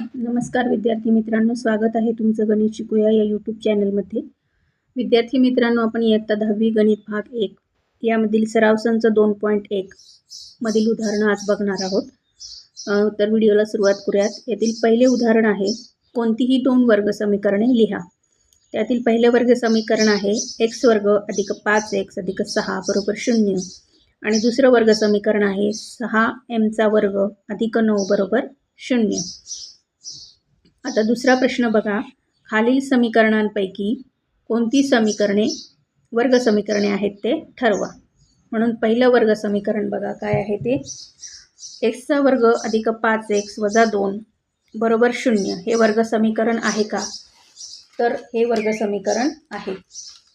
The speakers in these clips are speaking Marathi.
नमस्कार विद्यार्थी मित्रांनो स्वागत आहे तुमचं गणित शिकूया या यूट्यूब चॅनलमध्ये विद्यार्थी मित्रांनो आपण इयत्ता दहावी गणित भाग एक यामधील सराव संच दोन पॉईंट एक मधील उदाहरणं आज बघणार आहोत. तर व्हिडिओला सुरुवात करूयात. यातील पहिले उदाहरण आहे कोणतीही दोन वर्ग समीकरणे लिहा. त्यातील पहिले वर्ग समीकरण आहे एक्स वर्ग अधिक पाच एक्स अधिक सहा बरोबर शून्य. आणि दुसरं वर्ग समीकरण आहे सहा एमचा वर्ग अधिक नऊ बरोबर शून्य. आता दुसरा प्रश्न बघा. खालील समीकरणांपैकी कोणती समीकरणे वर्ग समीकरणे आहेत ते ठरवा. म्हणून पहिलं वर्ग समीकरण बघा काय आहे ते. एक्सचा वर्ग अधिक पाच एक्स वजा दोन बरोबर शून्य. हे वर्ग समीकरण आहे का? तर हे वर्ग समीकरण आहे.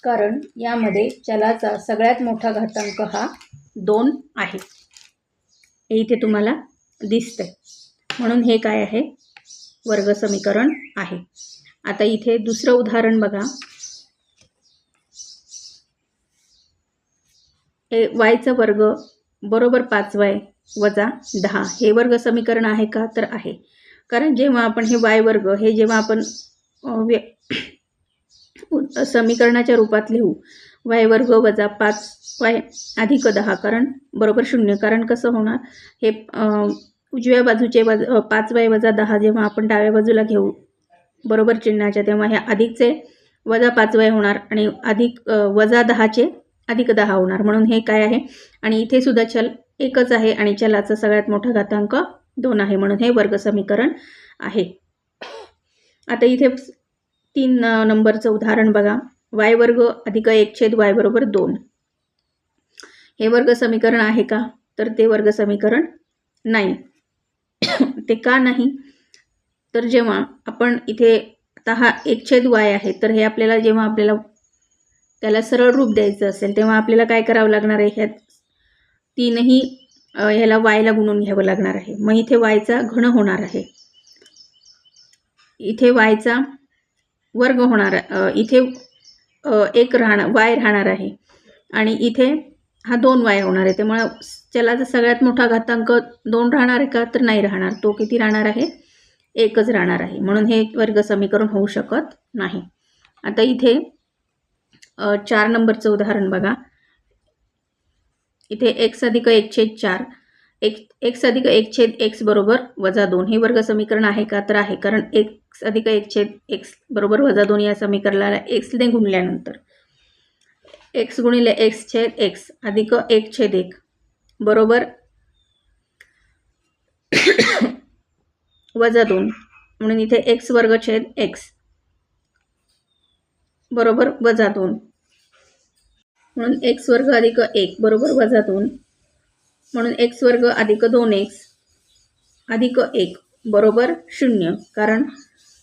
कारण यामध्ये चलाचा सगळ्यात मोठा घातांक हा दोन आहे. हे इथे तुम्हाला दिसतंय. म्हणून हे काय आहे? वर्ग समीकरण आहे. आता इथे दुसरं उदाहरण बघा. ए वायचा वर्ग बरोबर पाच वाय वजा दहा. हे वर्ग समीकरण आहे का? तर आहे. कारण जेव्हा आपण हे वाय वर्ग हे जेव्हा आपण व्य समीकरणाच्या रूपात लिहू वाय वर्ग वजा पाच वाय अधिक दहा. कारण बरोबर शून्य. कारण कसं होणार? हे उजव्या बाजूचे वज पाच वाय वजा दहा जेव्हा आपण डाव्या बाजूला घेऊ बरोबर चिन्हाच्या तेव्हा ह्या अधिकचे वजा पाच वाय होणार आणि अधिक वजा दहाचे अधिक दहा होणार. म्हणून हे काय आहे? आणि इथे सुद्धा चल एकच आहे आणि चलाचा सगळ्यात मोठा घातांक दोन आहे. म्हणून हे वर्ग समीकरण आहे. आता इथे तीन नंबरचं उदाहरण बघा. वाय वर्ग अधिक एक छेद वाय बरोबर दोन. हे वर्ग समीकरण आहे का? तर ते वर्ग समीकरण नाही. ते का नाही? तर जेव्हा आपण इथे आता हा एक छेद वाय आहे तर हे आपल्याला जेव्हा आपल्याला त्याला सरळ रूप द्यायचं असेल तेव्हा आपल्याला काय करावं लागणार आहे? ह्यात तीनही ह्याला वायला गुणून घ्यावं लागणार आहे. मग इथे वायचा घन होणार आहे. इथे वायचा वर्ग होणार इथे एक राहणार वाय राहणार आहे. आणि इथे हा दोन वाय होणार आहे. त्यामुळे त्याला जर सगळ्यात मोठा घातांक दोन राहणार आहे का? तर नाही राहणार. तो किती राहणार आहे? एकच राहणार आहे. म्हणून हे वर्ग समीकरण होऊ शकत नाही. आता इथे चार नंबरचं उदाहरण बघा. इथे एक्स अधिक एक छेद चार. एक एक्स अधिक एक छेद एक्स बरोबर वजा दोन. हे वर्ग समीकरण आहे का? तर आहे. कारण एक्स अधिक एक छेद एक्स बरोबर वजा दोन या समीकरणाला एक्सने गुणल्यानंतर. एक्स गुणिले एक्स छेद एक्स अधिक एक छेद एक. बरोबर? वजा दोन. म्हणून इथे एक्स वर्ग छेद एक्स. बरोबर? वजा दोन. म्हणून एक्स वर्ग अधिक एक. बरोबर? वजा दोन. म्हणून एक्स वर्ग अधिक दोन एक्स अधिक एक. बरोबर? शून्य. कारण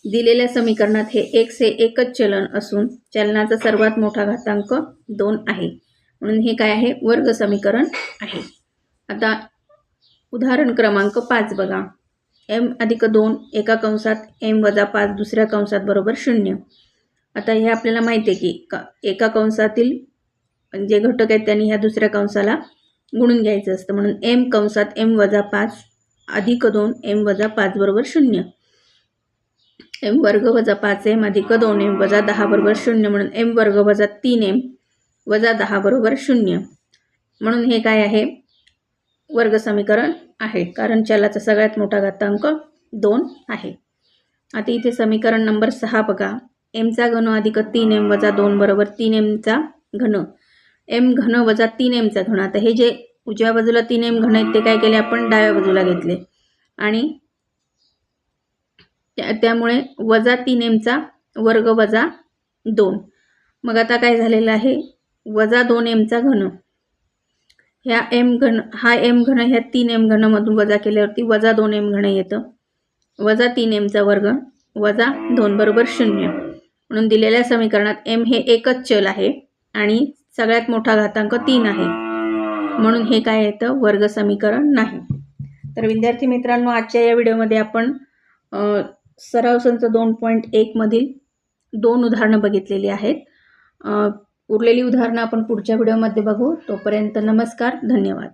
दिलेल्या समीकरणात हे एक्स हे एकच चलन असून चलनाचा सर्वात मोठा घातांक दोन आहे. म्हणून हे काय आहे? वर्ग समीकरण आहे. आता उदाहरण क्रमांक पाच बघा. एम अधिक दोन एका कंसात एम वजा पाच दुसऱ्या कंसात बरोबर शून्य. आता हे आपल्याला माहिती आहे की का एका कंसातील जे घटक आहेत त्यांनी ह्या दुसऱ्या कंसाला गुणून घ्यायचं असतं. म्हणून एम कंसात एम वजा पाच अधिक दोन एम वजा पाच बरोबर शून्य. एम वर्ग वजा पाच एम अधिक दोन एम वजा दहा बरोबर शून्य म्हणून एम वर्ग वजा तीन एम वजा दहा बरोबर शून्य. म्हणून हे काय आहे? वर्ग समीकरण आहे. कारण चलाचा सगळ्यात मोठा घातांक दोन आहे. आता इथे समीकरण नंबर सहा बघा. एमचा घन अधिक तीन एम वजा दोन बरोबर तीन एमचा घन. एम घन वजा तीन एमचा घन. आता हे जे उजव्या बाजूला तीन एम घन आहेत ते काय केले आपण? डाव्या बाजूला घेतले. आणि त्या त्यामुळे वजा तीन एमचा वर्ग वजा दोन. मग आता काय झालेलं आहे? वजा दोन एमचा घन. ह्या एम घन हा एम घन ह्या तीन एम घनमधून वजा केल्यावरती वजा दोन एम घन येतं. वजा तीन एमचा वर्ग वजा दोन बरोबर शून्य. म्हणून दिलेल्या समीकरणात एम हे एकच चल आहे आणि सगळ्यात मोठा घातांक तीन आहे. म्हणून हे काय येतं? वर्ग समीकरण नाही. तर विद्यार्थी मित्रांनो आजच्या या व्हिडिओमध्ये आपण सराव संच दोन पॉईंट एकमधील दोन उदाहरणं बघितलेली आहेत. उरलेली उदाहरणं आपण पुढच्या व्हिडिओमध्ये बघू. तोपर्यंत नमस्कार धन्यवाद.